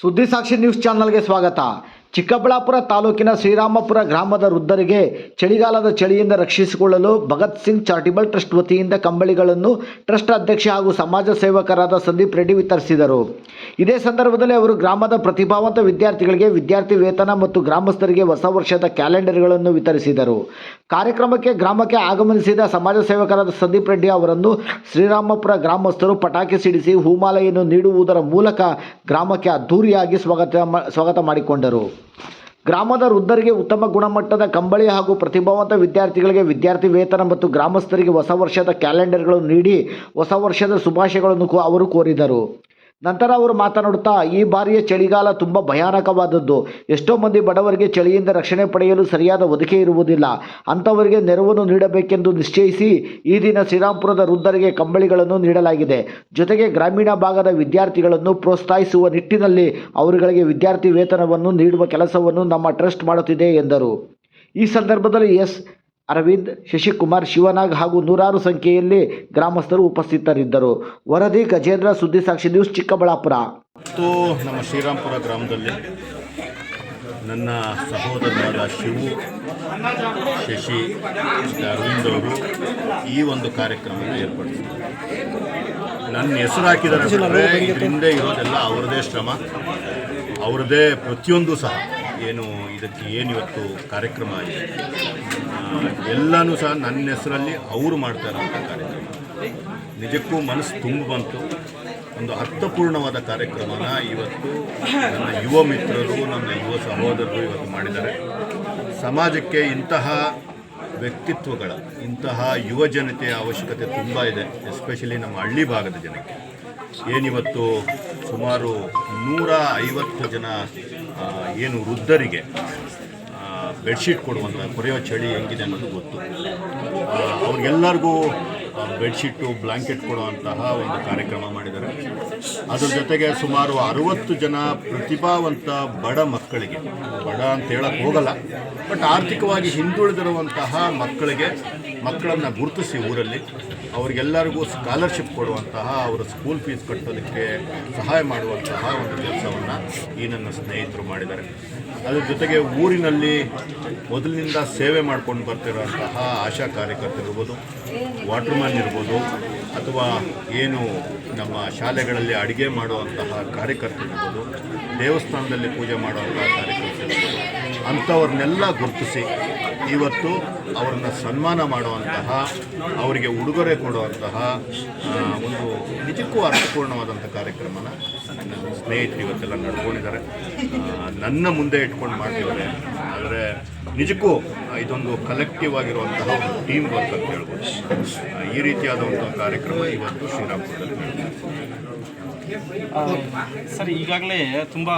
ಸುದ್ದಿ ಸಾಕ್ಷಿ ನ್ಯೂಸ್ ಚಾನಲ್ಗೆ ಸ್ವಾಗತ. ಚಿಕ್ಕಬಳ್ಳಾಪುರ ತಾಲೂಕಿನ ಶ್ರೀರಾಮಪುರ ಗ್ರಾಮದ ವೃದ್ಧರಿಗೆ ಚಳಿಗಾಲದ ಚಳಿಯಿಂದ ರಕ್ಷಿಸಿಕೊಳ್ಳಲು ಭಗತ್ ಸಿಂಗ್ ಚಾರಿಟಬಲ್ ಟ್ರಸ್ಟ್ ವತಿಯಿಂದ ಕಂಬಳಿಗಳನ್ನು ಟ್ರಸ್ಟ್ ಅಧ್ಯಕ್ಷ ಹಾಗೂ ಸಮಾಜ ಸೇವಕರಾದ ಸಂದೀಪ್ ರೆಡ್ಡಿ ವಿತರಿಸಿದರು. ಇದೇ ಸಂದರ್ಭದಲ್ಲಿ ಅವರು ಗ್ರಾಮದ ಪ್ರತಿಭಾವಂತ ವಿದ್ಯಾರ್ಥಿಗಳಿಗೆ ವಿದ್ಯಾರ್ಥಿ ವೇತನ ಮತ್ತು ಗ್ರಾಮಸ್ಥರಿಗೆ ಹೊಸ ವರ್ಷದ ಕ್ಯಾಲೆಂಡರ್ಗಳನ್ನು ವಿತರಿಸಿದರು. ಕಾರ್ಯಕ್ರಮಕ್ಕೆ ಗ್ರಾಮಕ್ಕೆ ಆಗಮನಿಸಿದ ಸಮಾಜ ಸೇವಕರಾದ ಸಂದೀಪ್ ರೆಡ್ಡಿ ಅವರನ್ನು ಶ್ರೀರಾಮಪುರ ಗ್ರಾಮಸ್ಥರು ಪಟಾಕಿ ಸಿಡಿಸಿ ಹೂಮಾಲೆಯನ್ನು ನೀಡುವುದರ ಮೂಲಕ ಗ್ರಾಮಕ್ಕೆ ಅದ್ಧೂರಿಯಾಗಿ ಸ್ವಾಗತ ಸ್ವಾಗತ ಮಾಡಿಕೊಂಡರು. ಗ್ರಾಮದ ವೃದ್ಧರಿಗೆ ಉತ್ತಮ ಗುಣಮಟ್ಟದ ಕಂಬಳಿ ಹಾಗೂ ಪ್ರತಿಭಾವಂತ ವಿದ್ಯಾರ್ಥಿಗಳಿಗೆ ವಿದ್ಯಾರ್ಥಿ ವೇತನ ಮತ್ತು ಗ್ರಾಮಸ್ಥರಿಗೆ ಹೊಸ ವರ್ಷದ ಕ್ಯಾಲೆಂಡರ್ಗಳನ್ನು ನೀಡಿ ಹೊಸ ವರ್ಷದ ಶುಭಾಶಯಗಳನ್ನು ಅವರು ಕೋರಿದರು. ನಂತರ ಅವರು ಮಾತನಾಡುತ್ತಾ, ಈ ಬಾರಿಯ ಚಳಿಗಾಲ ತುಂಬ ಭಯಾನಕವಾದದ್ದು. ಎಷ್ಟೋ ಮಂದಿ ಬಡವರಿಗೆ ಚಳಿಯಿಂದ ರಕ್ಷಣೆ ಪಡೆಯಲು ಸರಿಯಾದ ಒದಕೆ ಇರುವುದಿಲ್ಲ. ಅಂಥವರಿಗೆ ನೆರವನ್ನು ನೀಡಬೇಕೆಂದು ನಿಶ್ಚಯಿಸಿ ಈ ದಿನ ಶ್ರೀರಾಮ್ಪುರದ ವೃದ್ಧರಿಗೆ ಕಂಬಳಿಗಳನ್ನು ನೀಡಲಾಗಿದೆ. ಜೊತೆಗೆ ಗ್ರಾಮೀಣ ಭಾಗದ ವಿದ್ಯಾರ್ಥಿಗಳನ್ನು ಪ್ರೋತ್ಸಾಹಿಸುವ ನಿಟ್ಟಿನಲ್ಲಿ ಅವರುಗಳಿಗೆ ವಿದ್ಯಾರ್ಥಿ ವೇತನವನ್ನು ನೀಡುವ ಕೆಲಸವನ್ನು ನಮ್ಮ ಟ್ರಸ್ಟ್ ಮಾಡುತ್ತಿದೆ, ಎಂದರು. ಈ ಸಂದರ್ಭದಲ್ಲಿ ಎಸ್. ಅರವಿಂದ್, ಶಶಿಕುಮಾರ್, ಶಿವನಾಗ್ ಹಾಗೂ ನೂರಾರು ಸಂಖ್ಯೆಯಲ್ಲಿ ಗ್ರಾಮಸ್ಥರು ಉಪಸ್ಥಿತರಿದ್ದರು. ವರದಿ ಗಜೇಂದ್ರ ಸುದ್ದಿ ಸಾಕ್ಷಿ ನ್ಯೂಸ್, ಚಿಕ್ಕಬಳ್ಳಾಪುರ. ನಮ್ಮ ಶ್ರೀರಾಮ್ಪುರ ಗ್ರಾಮದಲ್ಲಿ ನನ್ನ ಸಹೋದರನಾದ ಶಿವು, ಶಶಿ, ಅರವಿಂದ್ ಅವರು ಈ ಒಂದು ಕಾರ್ಯಕ್ರಮವನ್ನು ಏರ್ಪಡಿಸಿದ್ದಾರೆ. ನನ್ನ ಹೆಸರು ಹಾಕಿದ್ದಾರೆ ಹಿಂದೆ ಇರೋದೆಲ್ಲ ಅವರದೇ ಶ್ರಮ, ಅವರದೇ ಪ್ರತಿಯೊಂದು ಸಹ. ಏನು ಇದಕ್ಕೆ ಏನು ಇವತ್ತು ಕಾರ್ಯಕ್ರಮ ಆಗಿದೆ? ಎಲ್ಲನೂ ಸಹ ನನ್ನ ಹೆಸರಲ್ಲಿ ಅವರು ಮಾಡ್ತಾ ಇರೋಂಥ ಕಾರ್ಯಕ್ರಮ. ನಿಜಕ್ಕೂ ಮನಸ್ಸು ತುಂಬ ಬಂತು. ಒಂದು ಅರ್ಥಪೂರ್ಣವಾದ ಕಾರ್ಯಕ್ರಮನ ಇವತ್ತು ನನ್ನ ಯುವ ಮಿತ್ರರು, ನನ್ನ ಯುವ ಸಹೋದರರು ಇವತ್ತು ಮಾಡಿದ್ದಾರೆ. ಸಮಾಜಕ್ಕೆ ಇಂತಹ ವ್ಯಕ್ತಿತ್ವಗಳ, ಇಂತಹ ಯುವ ಜನತೆಯ ಅವಶ್ಯಕತೆ ತುಂಬ ಇದೆ ಎಸ್ಪೆಷಲಿ ನಮ್ಮ ಹಳ್ಳಿ ಭಾಗದ ಜನಕ್ಕೆ. ಏನಿವತ್ತು ಸುಮಾರು ನೂರ ಐವತ್ತು ಜನ ಏನು ವೃದ್ಧರಿಗೆ ಬೆಡ್ಶೀಟ್ ಕೊಡುವಂಥ ಕೊರೆಯೋ ಚಳಿ ಹೆಂಗಿದೆ ಅನ್ನೋದು ಗೊತ್ತು. ಅವ್ರಿಗೆಲ್ಲರಿಗೂ ಬೆಡ್ಶೀಟು ಬ್ಲ್ಯಾಂಕೆಟ್ ಕೊಡುವಂತಹ ಒಂದು ಕಾರ್ಯಕ್ರಮ ಮಾಡಿದ್ದಾರೆ. ಅದ್ರ ಜೊತೆಗೆ ಸುಮಾರು ಅರುವತ್ತು ಜನ ಪ್ರತಿಭಾವಂತ ಬಡ ಮಕ್ಕಳಿಗೆ, ಬಡ ಅಂತ ಹೇಳಕ್ಕೆ ಹೋಗಲ್ಲ, ಬಟ್ ಆರ್ಥಿಕವಾಗಿ ಹಿಂದುಳಿದಿರುವಂತಹ ಮಕ್ಕಳಿಗೆ ಮಕ್ಕಳನ್ನು ಗುರುತಿಸಿ ಊರಲ್ಲಿ. ಅವರಿಗೆಲ್ಲರಿಗೂ ಸ್ಕಾಲರ್ಶಿಪ್ ಕೊಡುವಂತಹ ಅವರ ಸ್ಕೂಲ್ ಫೀಸ್ ಕಟ್ಟೋದಕ್ಕೆ ಸಹಾಯ ಮಾಡುವಂತಹ ಒಂದು ಕೆಲಸವನ್ನು ಈ ನನ್ನ ಸ್ನೇಹಿತರು ಮಾಡಿದ್ದಾರೆ. ಅದರ ಜೊತೆಗೆ ಊರಿನಲ್ಲಿ ಮೊದಲಿನಿಂದ ಸೇವೆ ಮಾಡ್ಕೊಂಡು ಬರ್ತಿರೋಂತಹ ಆಶಾ ಕಾರ್ಯಕರ್ತರಿರ್ಬೋದು ವಾಟ್ರ್ಮ್ಯಾನ್ ಇರ್ಬೋದು, ಅಥವಾ ಏನು ನಮ್ಮ ಶಾಲೆಗಳಲ್ಲಿ ಅಡುಗೆ ಮಾಡುವಂತಹ ಕಾರ್ಯಕರ್ತರಿರ್ಬೋದು ದೇವಸ್ಥಾನದಲ್ಲಿ ಪೂಜೆ ಮಾಡುವಂತಹ ಕಾರ್ಯಕರ್ತರಿರ್ಬೋದು ಅಂಥವ್ರನ್ನೆಲ್ಲ ಗುರುತಿಸಿ ಇವತ್ತು ಅವರನ್ನು ಸನ್ಮಾನ ಮಾಡುವಂತಹ ಅವರಿಗೆ ಉಡುಗೊರೆ ಕೊಡುವಂತಹ ಒಂದು ನಿಜಕ್ಕೂ ಅರ್ಥಪೂರ್ಣವಾದಂಥ ಕಾರ್ಯಕ್ರಮನ ನನ್ನ ಸ್ನೇಹಿತರು ಇವತ್ತೆಲ್ಲ ನಡ್ಕೊಂಡಿದ್ದಾರೆ. ನನ್ನ ಮುಂದೆ ಇಟ್ಕೊಂಡು ಮಾಡ್ತಿದ್ದಾರೆ. ಆದರೆ ನಿಜಕ್ಕೂ ಇದೊಂದು ಕಲೆಕ್ಟಿವ್ ಆಗಿರುವಂತಹ ಒಂದು ಟೀಮ್ ವರ್ಕ್ ಅಂತ ಹೇಳ್ಬೋದು. ಈ ಈ ಒಂದು ಕಾರ್ಯಕ್ರಮ ಇವತ್ತು ಶ್ರೀರಾಮಪುರದಲ್ಲಿ ಸರಿ ಸರ್, ಈಗಾಗಲೇ ತುಂಬ